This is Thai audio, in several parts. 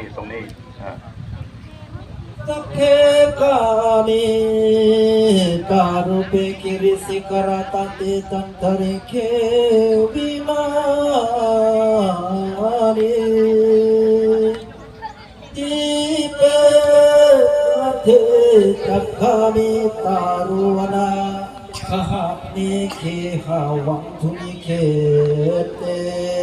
นี้ตรงนี้อ่า Takhe kami karupe kiri sikarata te tantare ke bimari Tipe mathe takhami taruana kahapni ke hawang tuni ke te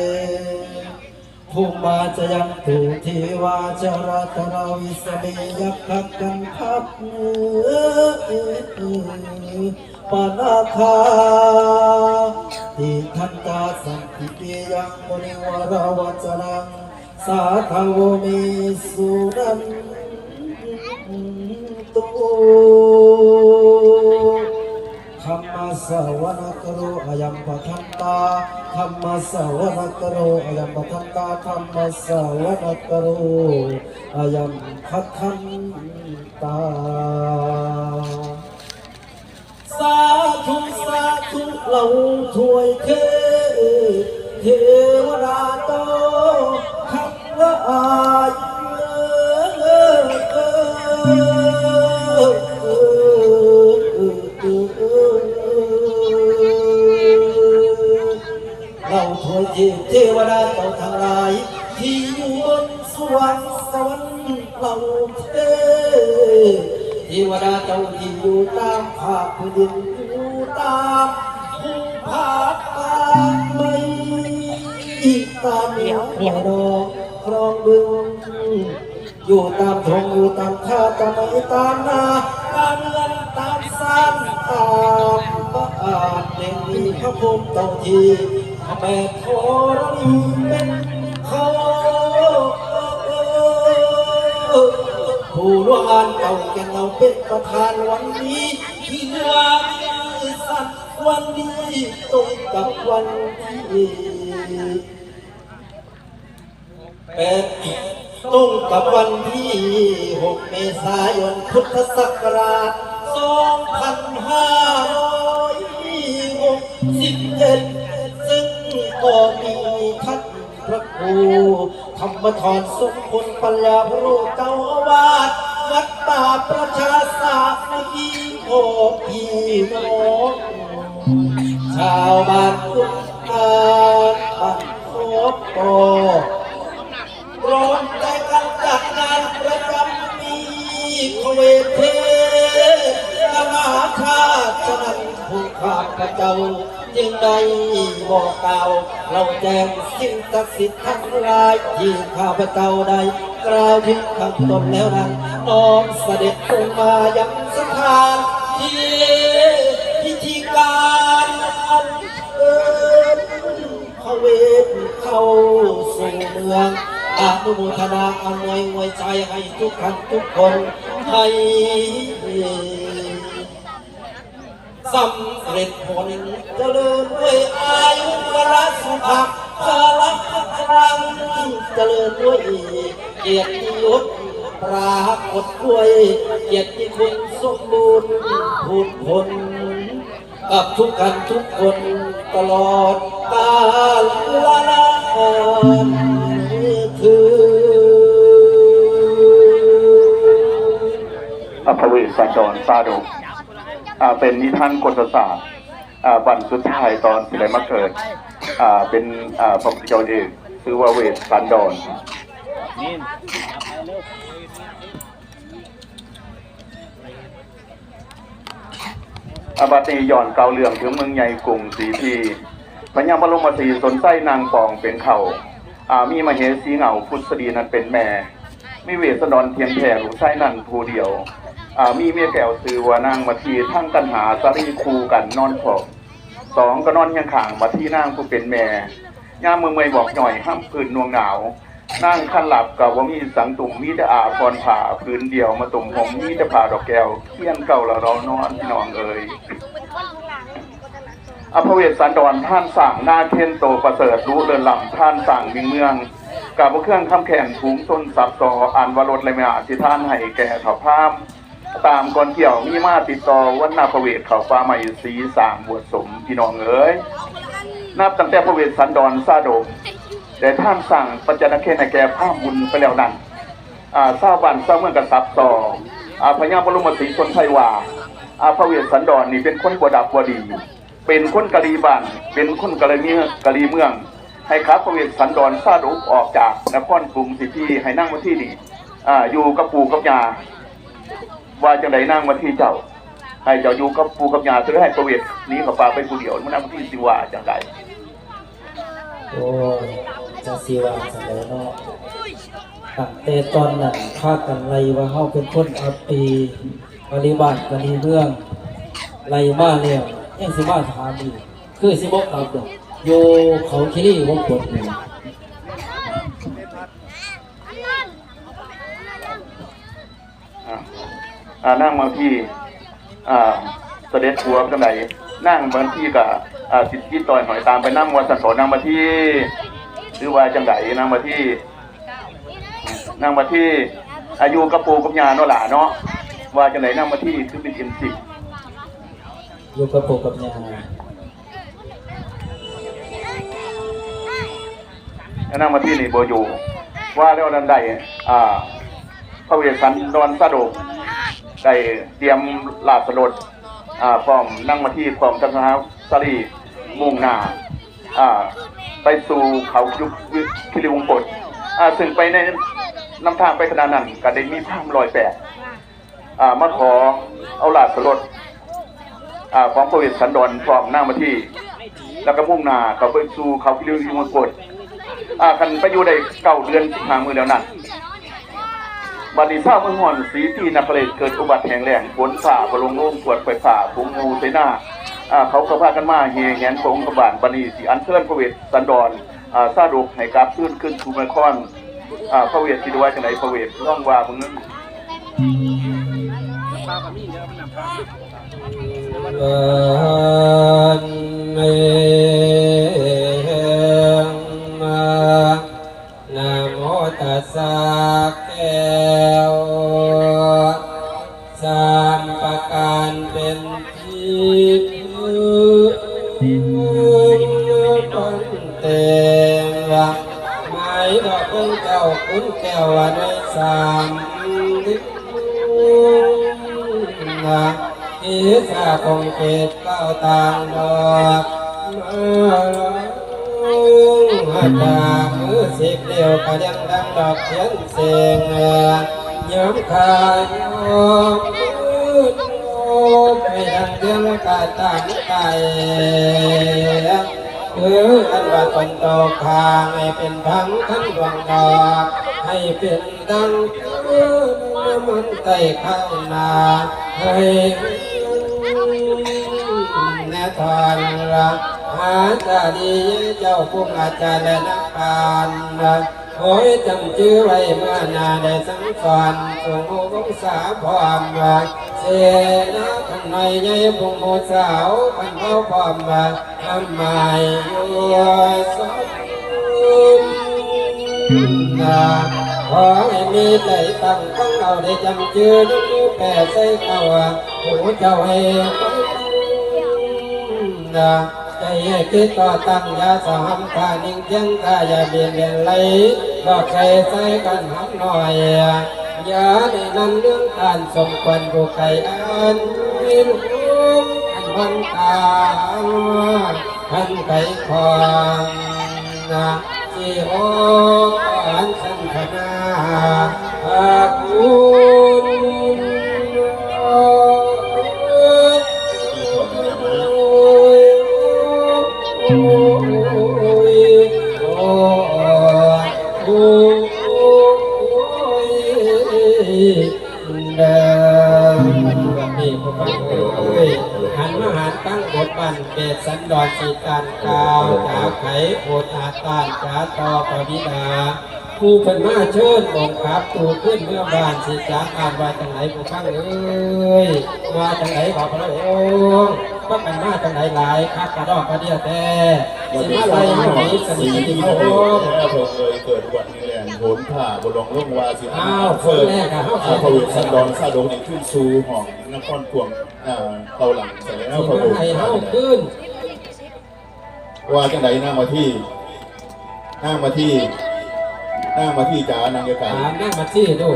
ภูมิมาจะยังตุเทวาจาราตราวิสเมยักขักกันขับปานาคาติทันตาสันติเกยังมณิวรวจรังสาขาวเมสุนันตุ รรมสวนาคโรอยัมปะทันตาธรรมสวนาคโรอยัมปะทันตาธรรมสวนาคโรอยัมปะทันตา สาธุ สาธุเราถวยเทเทวดาโตคำว่าอาย เทวดาโตทั้งหลาย ที่อยู่บนสวรรค์สวรรค์เราเทเทวดาเจ้าที่อยู่ตามภาคพื้นดินอยู่ตามภูผาตาไม่ตามเหนียวหัวดอกครองบึงอยู่ตามทงอยู่ตามท่าตามไม้ตามนาตามเงินตามสร้างตามบ้านเด่นมีพระภูมิเจ้าที แม่ธรณีเป็นเขาผู้ร่วมงานเก่าแก่เราเป็นประธานวันนี้ ที่วันสัตว์วันนี้ตรงกับวันที่เป็นตรงกับวันที่ 6 เมษายน พุทธศักราช 2567ซึ่งก็ มีท่านพระครูธรรมทรสมคุณปัญญาพระรูเจ้าอาวาสวัดป่าประชาสามัคคีโอพี่น้องชาวบ้านทุกท่านบ้านโคกโตรวมใจกันจัดงานประจำปีโคเวเทนมหาชาติฉะนั้นผู้ข้าพเจ้า จึงได้บอกเก่าเราแจ้งสิ่งศักดิ์สิทธิ์ทั้งหลายที่ข้าพเจ้าได้กล่าวถึงข้างต้นแล้วนั้นน้อมเสด็จลงมายังสถานที่พิธีการอันเชิญพระเวทเข้าสู่เมืองอนุโมทนาอำนวยวยใจให้ทุกท่านทุกคนให้ สำเร็จผลเจริญด้วยอายุวรสุขะพลังครั้งเจริญด้วยเกียรติยศปรากฏด้วยเกียรติคุณสมบูรณ์พูนผล กับทุกกันทุกคนตลอดกาลละนานคืออภเวสันดรซาดกอ่า เป็นนิทานกฎศาสตร์อ่าวันสุดท้ายตอนสิได้มาเกิดอ่าเป็นอ่าพระพุทธเจ้าเอกชื่อว่าเวสสันดรอาบัติย้อนเกาเรื่องถึงเมืองใหญ่กรุงศรีพีพระยาบรมศรีสนไส้นางปองเป็นเขาอ่ามีมเหสีเหงาพุทธดีนั้นเป็นแม่ มีเวสสันดรเทียนแผ่ลูกไส้นั่นผู้เดียว มีเมียแก้วซื้อว่านางมาทีทั้งกันหาสรีคูกันนอนขอบสองก็นอนยังขางมาที่นางผู้เป็นแม่ย่ามเมืองเมยบอกหน่อยห้ามพื้นนวงหนาว นั่งขันหลับกับว่ามีสังตุ่มมีแต่อาพรผ่าพื้นเดียวมาตุ่มผมมีแต่ผ่าดอกแก้วเขี้ยนเก่าละเรานอนพี่นองเอ่ยอภเวสสันดรท่านสั่งหน้าเท่นโตประเสริฐรู้เดินลำท่านสั่งมิงเมืองกับเครื่องคำแข่งฝูงชนสับซออันวรดเลยไม่อาจที่ท่านให้แก่เขาพาม ตามก่อนเกี่ยวมีมาติดต่อวันนาประเวศเขาฟ้าใหม่สีสามบวชสมพี่น้องเอ๋ยนับตั้งแต่พระเวสสันดรซาดกแต่ท่านสั่งปัญจนเคในแก่ผ้าบุญไปแล้วนั้นอ่าเศร้าบันเศร้าเมืองกษัตริย์ต่ออ่าพญาบรมศรีชนไทยว่าอ่าพระเวสสันดรนี่เป็นคนบดับบดี เป็นคนกะลีบ้านเป็นคนกะลีเมืองกะลีเมือง ให้ครับพระเวสสันดรซาดุออกจากนครกรุงสิที่ให้นั่งมาที่นี่อ่าอยู่กับปู่กับยา ว่าจังไดนั่งมาที่เจ้า ให้เจ้าอยู่กับปู่กับยาหรือให้พระเวสหนี้กับป่าไปผู้เดียวมันนั่งมาที่สิว่าจังไดโอ้จะสีวางสันเลยเนาะตั้งแต่ตอนนั้นพากันไล่ว่าเฮาเป็นคนอัปปีปริบัติกันในเรื่องไล่มาแล้วยังสิมาถามอีกคือสิบอกกลับดอกอยู่เขาคิรีวงกดนี่ อ่าอ่า นั่งบางที่อ่าเสด็จหัวกันไหนนั่งบางที่กับอ่าสิทธิต่อยหอยตามไปนั่งวันสันโสนั่งมาที่หรือว่าจังไหนนั่งมาที่ นั่งมาที่อายุกับปูกับยาเนาะหล่ะเนาะว่าจังไหนนั่งมาที่คือเป็นเอ็มสิบอยู่กับปู่กับย่านั่งมาที่นี่โบอยู่ว่าแล้วนั้นได้อ่าพระเวสสันดรสะดก ได้เตรียมลาบสลดอ่าพร้อมนั่งมาที่พร้อมจังหาสรีมุ่งหน้าอ่าไปสู่เขายุคคิริวงกฏอ่าซึ่งไปในนำทางไปขนาดนั้นก็ได้มีภาพลอยแปดอ่ามาขอเอาลาบสลดอ่าของพระเวสสันดรพร้อมนั่งมาที่ แล้วก็มุ่งหน้าเขาไปสู่เขาคิริวงกฏอ่าคันไปอยู่ได้เก้าเดือนสิบห้ามือแล้วนั่น บัดนี้าบเมืองห่อนสีที่นักเกษตรเกิดอุบัติแห่งแรงฝนฝ่าพลงโล่งปวดไฟฝ่าผงงูเสนาอ่าเขาก็พากันมาเฮแงนโงกบาลบัดนี้สิอันเชิญพระเวสสันดอ่าซาดุกให้กราบขึ้นขึ้นสู่เมืองคอนพระเวสสิไว้จังไดพระเวสร้องว่ามึงนั้นวันเมมานะโมตัสสะ แก้วสามประการเป็นที่พึ่งคนเต็มว่าไม้ดอกคุณแก้วคุณแก้วว่าในสามดินะอิสาคงเกตเก้าตางดอกมาลาจากมือสิบเดียวก็ยังดังดอกเยนเสีย งย้ำขายอมไปดังเดียงกาตามไก่คืออันว่าตนโตคางให้เป็นพังทั้งดวงดอกให้เป็นดังคือมันไต่ข้าวนาให้แน่ทอนรักหาจาดีเจ้าผู้อาจารย์และนักการ โอ้ยจำชื่อไว้เมื่อนาได้สังสอนทรงวงศาพร้อมว่าเสนาขันในใหญ่บุงโมสาวขันเขาพร้อมว่าทำไมอยู่สมนาขอให้มีใจตั้งของเราได้จำชื่อลูกแก่ใส่เขาหูเจ้าให้ฟังนา ใจคิดต่อตั้งยาสามกานิ่งเพียงกาอย่าเบียดเบียนไหลดอกใจใส่กันหักหน่อยอย่าได้นเรื่องการสมควรบุกไก่อันวินอันวันตาพันไก่คองนะสิโออันสันทนาอาหั ตั้งบทบันเกศสันดอนสีการกาวจาไขโอตาตานจาตอปวิดาผู้เป็นมาเชิญองค์ครับตูขึ้นเมื่อบ้านสิจาอ่านว่าจังไหนผู้ฟังเอ้ยว่าจังไหนขอพระองค์ ก็เป็นมาจังไหนหลายครับกระดอกกระเดียแต่สิมาไล่หนีสนิทติพระองค์พระองค์เลยเกิดอุบัติเหตุโหนผ่าบนลงลงวาสิอ้าวคนแรกอะเฮาพวสสันดรซาดงนี่ขึ้นสู่ห้องนครพวงอ่าเตาหลังเสร็จแล้วสิพระมาองค์ให้เฮาขึ้นว่าจังไดนั่งมาที่หนั่งมาที่หน้ามาที่จ๋านางไก่ถามนั่งมาชี้ดู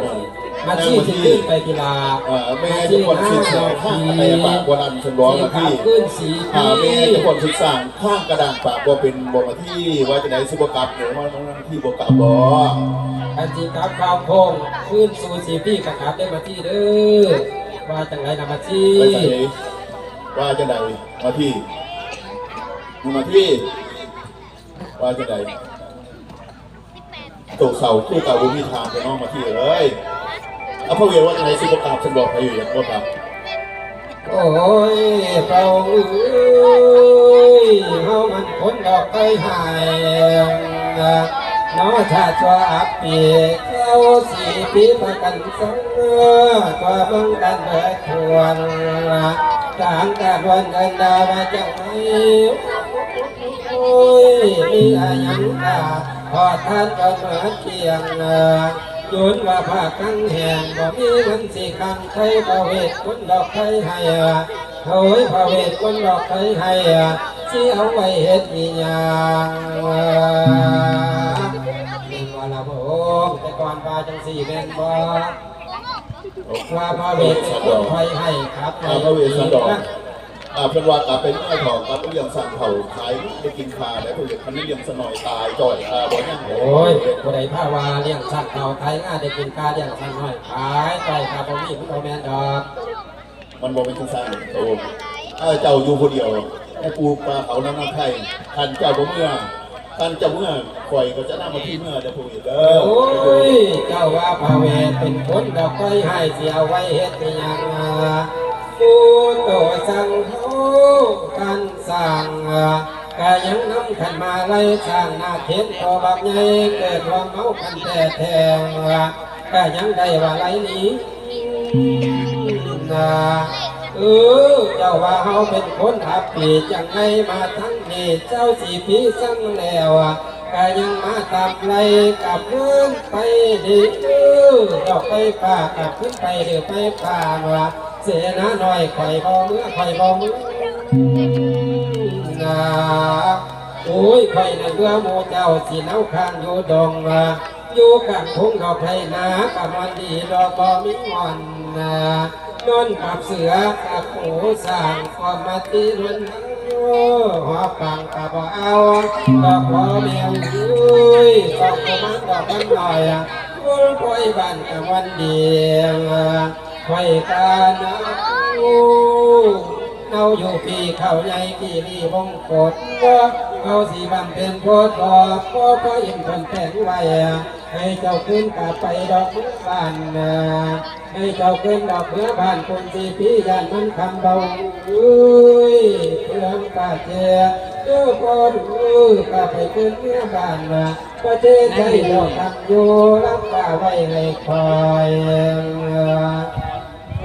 มาชี้สิขึ้นไปกีฬาเอ่อแม่ทุกคนศึกษาข้างกระดานปากบัวดันฉันบอกสีมาขาที่ขึ้นสีอ่าพีแม่ทุกคนศึกษาข้างกระดานปากบัวเป็นบัวมาที่ว่าจะไหนซุปเปอร์กัปหรือว่าน้องที่บัวกับบ่อาจีกับข้าวโพงขึ้นสู่สีพี่กระขับได้มาที่เด้อว่าจังไรนำมาชี้ไปใส่ว่าจะไหนมาที่มาที่ว่าจะไหนตกเสาคู่เก่าบุญมีทางไปน้องมาที่เลย เอาพระเวรว่าจะไหนซุปเปอร์กัปฉันบอกไปอยู่อย่างว่ากับโอ้ยเปล่าเอ้ยเฮามันคนดอกไปหายน้อชาชัวอับปีเจ้าสีปีประกันสังตัวบิ่งกันเบิดควรกลางการวันกันดาวาจังไม่โอ้ยมีอายังกาพอท่านก็มาเคียง ยุนว่าภาคกังแห่งบ่มีมันสิคันไทยประเวทคนดอกไทยให้โอ้ยประเวทคนดอกไทยให้สิเอาไว้เฮ็ดอีหยังนี่ว่าละบ่แต่ก่อนว่าจังสี่แม่นบ่ว่าพระเวทเป็นคนไทยให้ครับอาพระเวสสันดร อ่าเป็นว่ากลับเป็นแม่ทองครับเรื่องสั่งเผาขายได้กินคาแล้วพระเวสคันนี้เรื่องสนอยตายจ่อยอ่าบ่ยังโอ้ยผู้ใดพาวาเลี้ยงสัตว์เก่าไทยง่าได้กินกาเลี้ยงสัตว์น้อยขายไปครับบ่มีผู้โตแมนดอกมันบ่เป็นจังซั่นโอ้เออเจ้าอยู่ผู้เดียวแม่ปูปลาเขาน้ำน้ำไทยท่านเจ้าบ่เมื่อท่านเจ้าเมื่อข่อยก็จะนำมาที่เมื่อเด้อพระเวสเด้อโอ้ยเจ้าว่าพระเวทเป็นคนดอกไม้ให้เสียไว้เฮ็ดเป็นหยัง กูโตสังเขากันสั่งก็ยังน้ำขันมาไล่สร้างนาเข็นตัวบักใหญ่เกิดความเมากันแต่แทงก็ยังได้ว่าไรนี้นะเออเจ้าว่าเฮาเป็นคนอับปีจังไงมาทั้งนี้เจ้าสีพีสั่งแล้วก็ยังมาตามไล่กับเพื่อนไปดีเออดอกไปป่ากับขึ้นไปเดือไปป่าว่า เสียนะหน่อยข่อยบ่เมื่อข่อยบ่เมื่อนะโอ้ยข่อยนั่นเบื่อหมูเจ้าสีเนาข้างอยู่ดงว่าอยู่กับพงดอกไผ่นากับมันดีดอกบ่มีงอนนะนอนกับเสือกับหูสร้างความมาตีรุนหัวปังกับบ่เอาดอกบ่เมียงยุ้ยดอกประมาณดอกกันหน่อยอะวุ้นคอยบ้านกับวันเดียว คอยกานะเอาอยู่ปีเขาใหญ่ปีรีวงกดก็เอาสีบันเป็นโพดบอกก็พออิ่มคนแต่งไว้ให้เจ้าขึ้นกลับไปดอกมือบ้านนะให้เจ้าขึ้นดอกเมื่อบ้านคนสีพี่ยันมันคำเบาอุ้ยเพื่อนกาเจียเจ้าพอดูกาไปขึ้นเมื่อบ้านนะประเทศไทยดอกทำอยู่รับกาไว้ให้คอย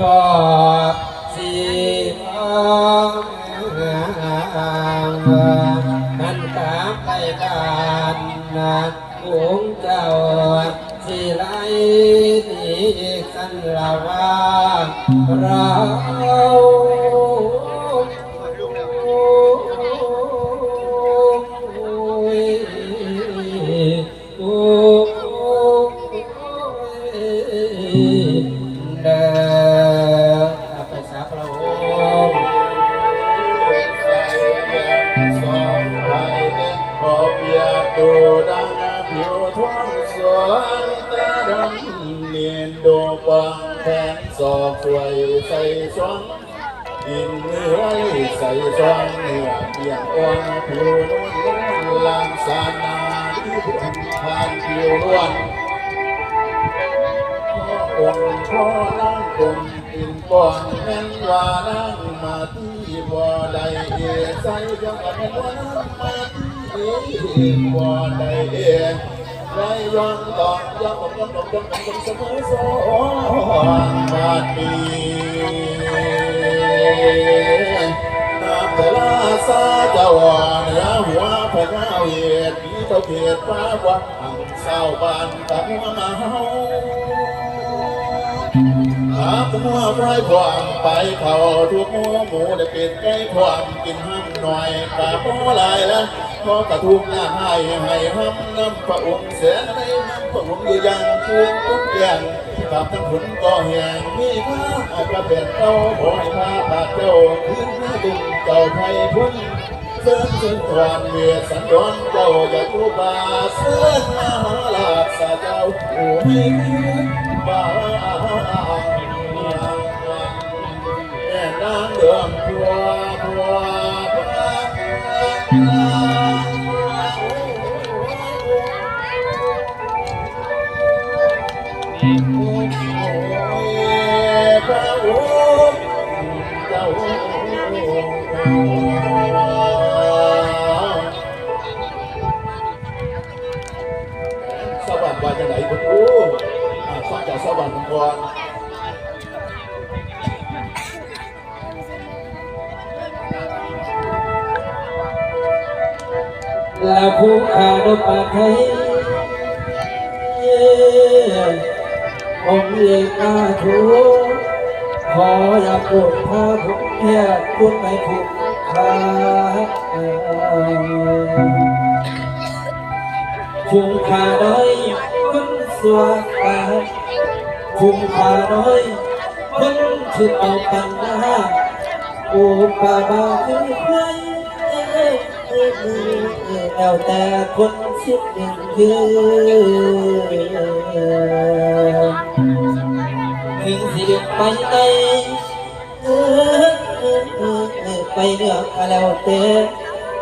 ดอกสีฟ้านันตาไปบ้านนาหงเจ้าสิไรนีสันละว่าเรา ผิวท้องสวยต่ดำเนียนโดปังแทนสอกสวยใส่สวงอินเนื้อใส่สวงเนื้อเปียกอ่อนผิวนุ่นนุ่นลางสานาที่พันผ่านผิวล้วนองค์พ่อนั่งคงกินก่อนแม่นว่านั่งมาที่บ่ได้เอใส่จังกันว่านั่งมาที่ บ่ได้เอได้ย้อนตอนย้อนตอนย้อนตอนย้อนตอนเสมอสองบาดีนาเปลาซาจาเหนือหัวพระเจ้าเหตุมีเจ้าเขตฟ้าวังเศร้าบานตั้งมาเฮา หาผัวไร้ความไปเขาทุกหมูหมูได้เป็นใกล้ความกินห้ำหน่อยกะพอลายล้วพอกระทุกหน้าให้ให้ห้ำน้ำพระองค์เสียในน้ำผมอยู่อย่างคืนทุกอย่างกับทั้งผลก็แห่งมีผ้าอาจจะเป็นเต้าบอยผ้าบาดเจ้าคืนหน้าดุงเจ้าไทยพุ่นเสื่อมสุนทรเวียสันดอนเจ้าอย่ากูบาเสื่อมาหาลาสาเจ้าโอ้ไม่คืนบา ม่นางเดือมพัวพัวพัสวั สดิ์ว่าจะไหนคุณครูอ่าฟังจากสวัสดิ์ก่อนและผู้ขาดปาไทยองค์เอกาทูขออย่าโปรดพาผมแค่คุณไม่ผูกขาภูมิขาน้อยคุณสวาตาภูมิขาน้อยคุณชื่อเอาปัญหาโอ้ปาบาคือใคร แล้วแต่คนคิดหนึ่งคือถึงสิเดินไปไหนไปเลือกก็แล้วแต่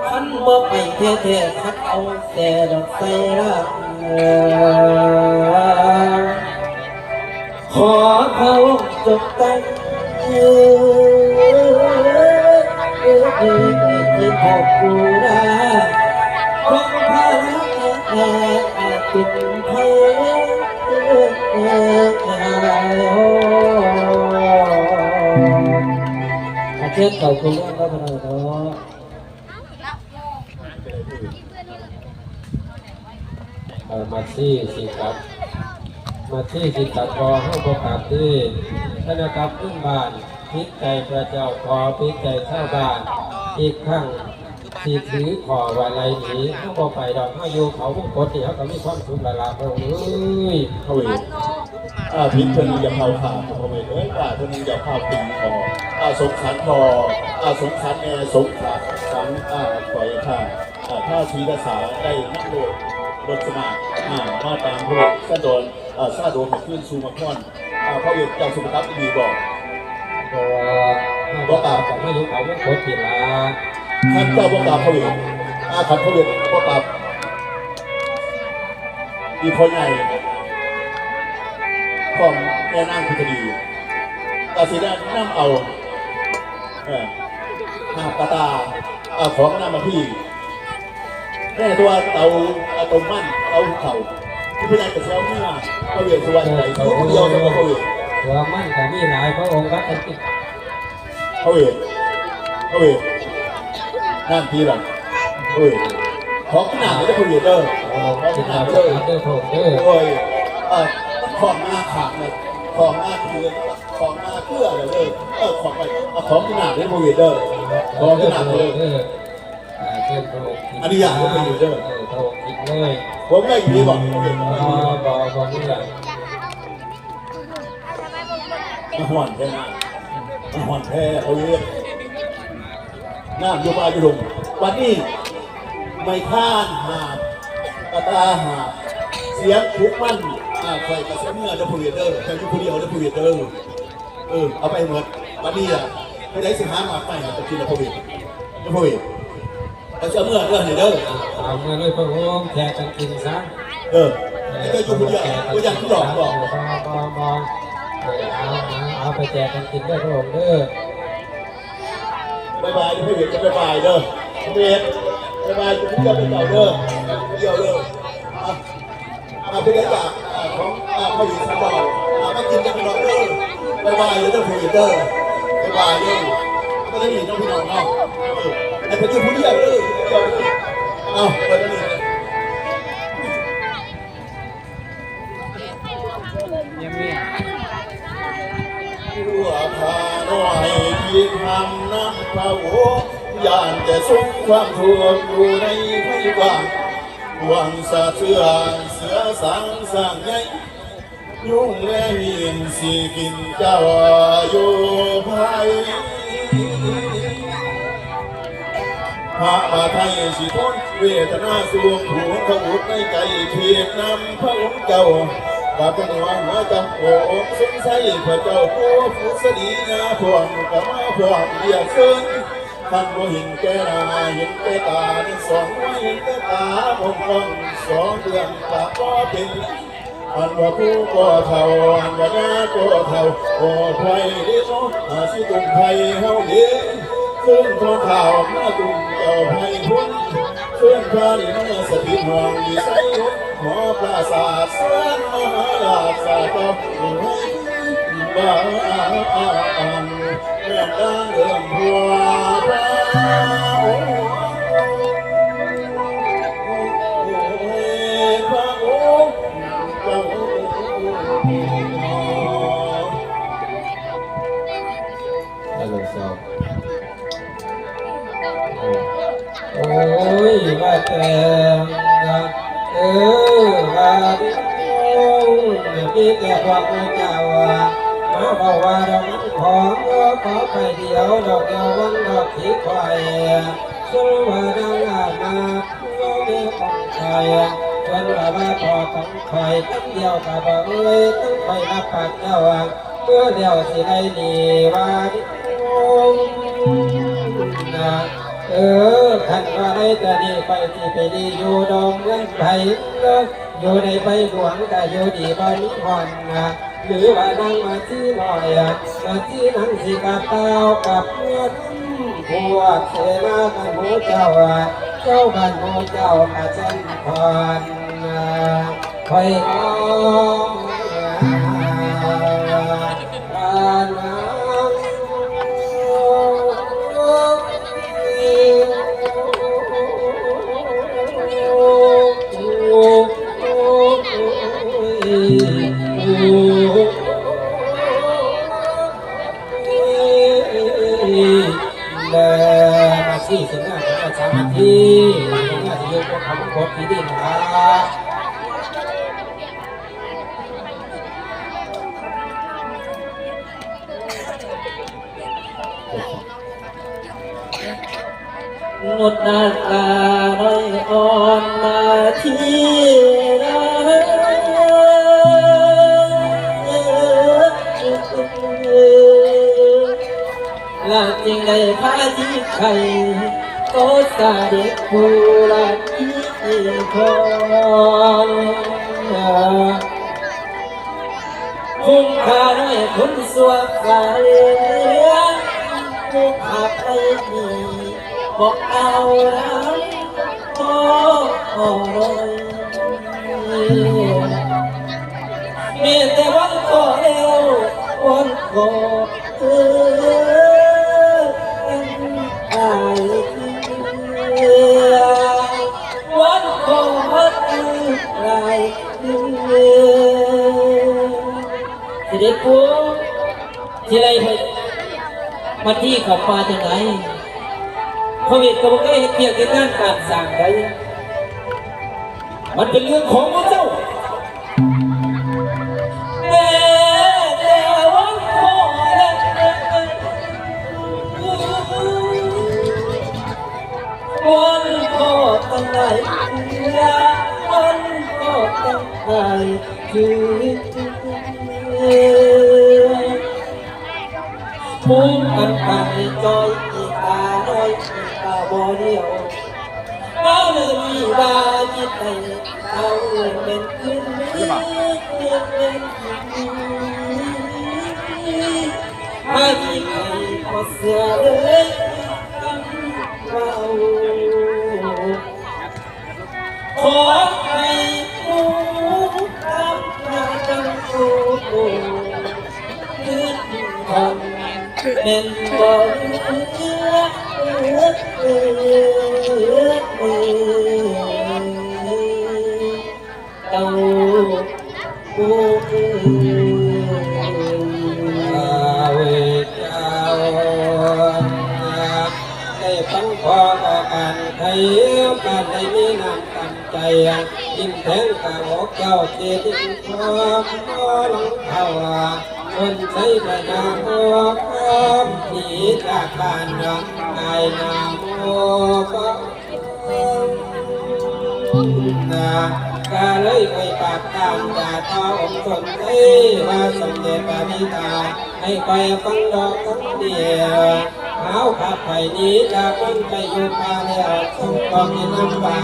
ขันบ่ไปแท้ๆขันเอาแต่ดอกใส่รักขอเขาจบตั้งที่ขอบกูน ลักติดเพอาเชิญเก่าคุณเรื่องก็เป็นอะไรเนาะเออมาที่สิครับมาที่สิตกรห้องประกาศที่ธนกรรมขึ้นบ้านพิษใจพระเจ้าขอพิษใจชาวบ้านอีกครั้ง ที่ถือขอไว้ไรหนีห้องบ่ไปดอกห้าอยู่เขาพวกกดที่เขาก็มีความสุขละลาพระองค์เอ้ยเขาเอาพิษเธออย่าเผาขาเขาเองเอ้ยป่าเธออย่าเผาปีคออาสงสารคออาสงสารแม่สงสารสังอาปล่อยค่ะอาถ้าชีรสาได้นักโลดรถสมัครอ่ามาตามรูปสะโดนอาซาโดนขึ้นซูมาคอนอาเขาเองเจ้าสุภาพดีบอกเพราะว่าบ่ตามไม่อยู่เขาพวกกดที่ละ ท่านเจ้าบอกตามเขาเองอาขันเขาเองบอกตามมีคนใหญ่ของแม่นางพิธดีตัดสินใจนั่งเอาเออหาบตาตาเอาของนำมาพี่แม่ตัวเตาเอาตมมั่นเอาเข่าที่พี่นายกับเช้าเมื่อเขาเวียนสุวรรณใหญ่ทุกเดียวจะมาเขาเวียนตัวมันก็มีหลายพระองค์รักกันติดเขาเวียนเขาเวีย นนั่นทีหลังเขาเวียนของขนาดนี้ได้เขาเวียนเด้อโอ้ของขติดนาตาดมเด้อเด้อพระองค์เด้อโอ้ยเออของหน้าขาดเลยของหน้าเคือนของหน้าเกลือเลยเด้อเออของไปเอาของขนาดนี้เขาเวียนเด้อของขนาดเลยเด้ออ่าเชิญพระองค์กินอันนี้อยากให้พระองค์เด้อพระองค์กินเลยผมได้อยู่นี่บอกเขาเวียนบ่บ่บ่มีหลายมาห่อนแท้หน้ามาห่อนแท้เขาเวียนห น้าโยบายยุดงวันนี้ไม่ข้านหาบตาตาหาบเสียงทุกมั่นอ่าคอยกระเสียเมื่อเดพูเวเดอร์แต่ยุคเดียวเดพูเวเดอร์เออเอาไปหมดวันนี้อะไม่ได้สิหามาไปหาตะกินเดพูเวเดพูเวเอาเสียเมื่อเรื่องนี้เด้อเอาเงินเลยพระองค์แจกกันกินซะเออไอ้เจ้าอยู่คนเดียวก็ยังที่ดอกบอกบ่บ่บ่เออเอาเอาเอาไปแจกกันกินเด้อพระองค์เด้อ บายบายเดพูเวจะบายบายเด้อเวทบายบายจะเที่ยวไปเก่าเด้อเที่ยวเด้ออะมาเป็นอยากของข้าวหญิงสบายมากินกันไปหน่อยเด้อบายบายเด้อพูเวเดอร์บายบายเด้อไม่ได้หนีน้องพี่น้องเนาะไอ้เป็นผู้เดียวเด้อเดียวเด้อเอาไปกันนี่หัวพาหน่อยที่ทำน้ำ พระโอยานจะสุขความทุกข์อยู่ในไฟว่างดวงสะเทือนเสือสังสร้างใหญ่ยุ่งและหินสีกินเจ้าอยู่ภายพระบาไทยสิพ้นเวทนาสวงผูกขบุดในใจเพียรนำพระองค์เจ้า บาเป็นหัวหัวจำโอ้องสงสัยพระเจ้าผู้ผู้สดีงาพวงกมาพวงเรียกเส้นท่านบ่เห็นแก่นาเห็นแก่ตาทั้งสองว่าเห็นแก่ตาองค์องสองเดือนตาก็เป็นอันว่าผู้ก็เท่าอันว่าหน้าก็เท่าก็ไทยเด้ออาสิตุงไทยเฮาเด้ซึ่งทองข่าวมาตุงเจ้าไทยพุ่น ซึ่งพระนี่มาสถิตห่วงมีใสหมอปราสาทเสือนมหาราชศาตอบ้าอันแม่ดังเรื่องพัวพระ ขอไปเดียวดอกเดียววันดอกที่ควายสุรวาดังอามาผู้เดียวของใครจนว่าว่าพอของใครตั้งเดียวกับว่เอ้ยตั้งไปรับปากเจ้าอะเมื่อเดียวสิได้ดีว่าดิโอ้นะเออขันว่าได้แต่ดีไปที่ไปดีอยู่ดองเงินไผ่อยู่ในใบหลวงก็อยู่ดีบ้านนิพนธ์นะ หรือว่านั่งมาที่ลอยอะมาที่นั่งสิกาเต้ากับเพื่อนพวกเสนากันหูเจ้าอะเจ้ากันหูเจ้าอาจารย์พรคอยอ้อม ที่ดินครับงดนาตาน้อยอ่อนมาที่ไรลาจริงได้พาที่ใครก็สาเด็กผู้ละที่ คนคุ้มค่าด้วยคุณสวกสายเรื่องผู้ขับไปดีบอกเอาแล้วโอ้โอ้มีแต่วันขอแล้ววันขอ ที่ไรไปมาที่ขับปลาจังไหนโควิดก็บ่เคยเห็นเกี่ยวกับงานการสร้างใดมันเป็นเรื่องของพระเจ้าแม่แต่วันขอและวันขอตั้งไหนวันขอตั้งไหนคือ มุมอันไกลจอยอีตาน้อยอีตาบ่เดียวบ่ลืมีบาจิตใจเอาเงินเป็นขึ้นเงินเป็นมาที่ใครก็เสียเลย เป็นบ่เลือกเลือกเลือกเลือกเอาผู้อื่นอาเวเจ้าได้ฟังพอต่อกันให้กันได้มีน้ำกันใจยิ้มแทงกะบอกเจ้าเจติงความก็หลังเท่าคนใช้ประยาพอคว มหนีจากบ้านรักกายนาโมก็นาก็เลยไปปากตามจาต่อองค์สนเทว่าสมเด็จพระบิดาให้ไปฟังดอกทั้งเดียวเท้าขับไปนี้จากมันไปอยู่ป่าแล้วสมกองในน้ำบา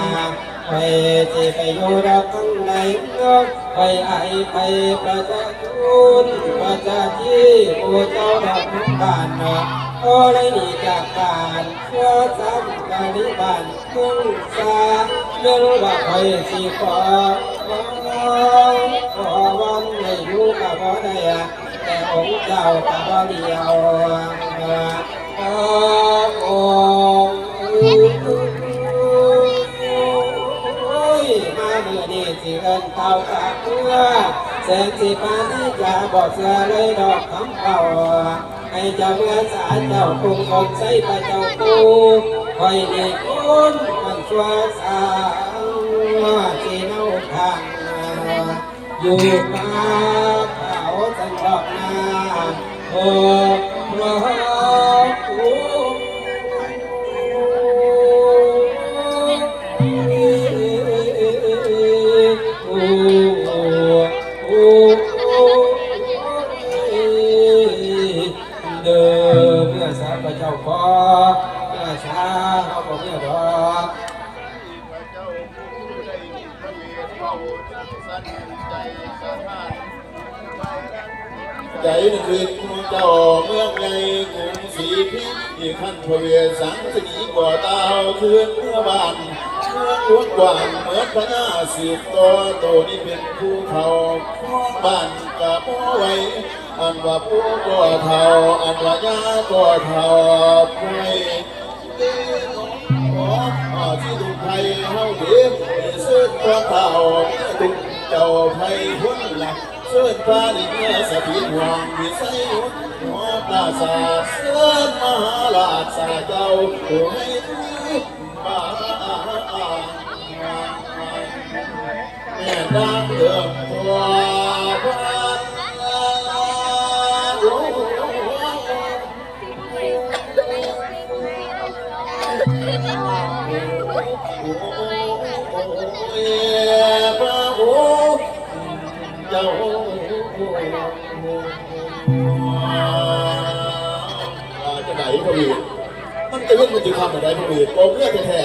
ไปที่ไปอยู่ดอกทั้งในนกไปไอไปประชาชนประชาที่โอ้เจ้าดอกน้ำบานเนาะก็เลยหนีจากบ้านเพื่อสร้างกาลิบานมึงสาเรื่องว่าใครสิขอขอขอวันให้อยู่กับบ่อได้แต่องค์เจ้ากับบ่อเดียวขออ อนี้สิเอิ้นเท่ากับเพื่อแสงสิปานที่จะบอกเสือเลยดอกคำเก่าให้เจ้าเมื่อสารเจ้าคงคงใส่พระเจ้าปูคอยดีคุณมันชัวสางที่เน่าทางอยู่ป่าเขาสันดอกนาโอ้ เจ้าเมืองใหญ่กรุงศรีพิษที่ขั้นพระเวสสังสนีก่อตาวคืนเมื่อบานเมืองหลวงกว้างเหมือนพญาสิบตัวโตนี่เป็นภูเขาของบ้านกับพ่อไว้อันว่าผู้ก่อเท่าอันว่าญาก่อเท่าไว้เด้ขอที่ดูไทยเฮาเด็กสุดตัวเท่าตุกเจ้าไทยพ้นหลัก เสื้อฟ้าดิเมื่อสถิตหวังวิสัยหัวปราสาทเสื้อมหาราชาเจ้าผู้ให้ทุกบ้าแม่ดังเดิมตัว ระไหนพอดีมันจะเล่นมันจะทำอะไรพอดีโกงเลือดแท้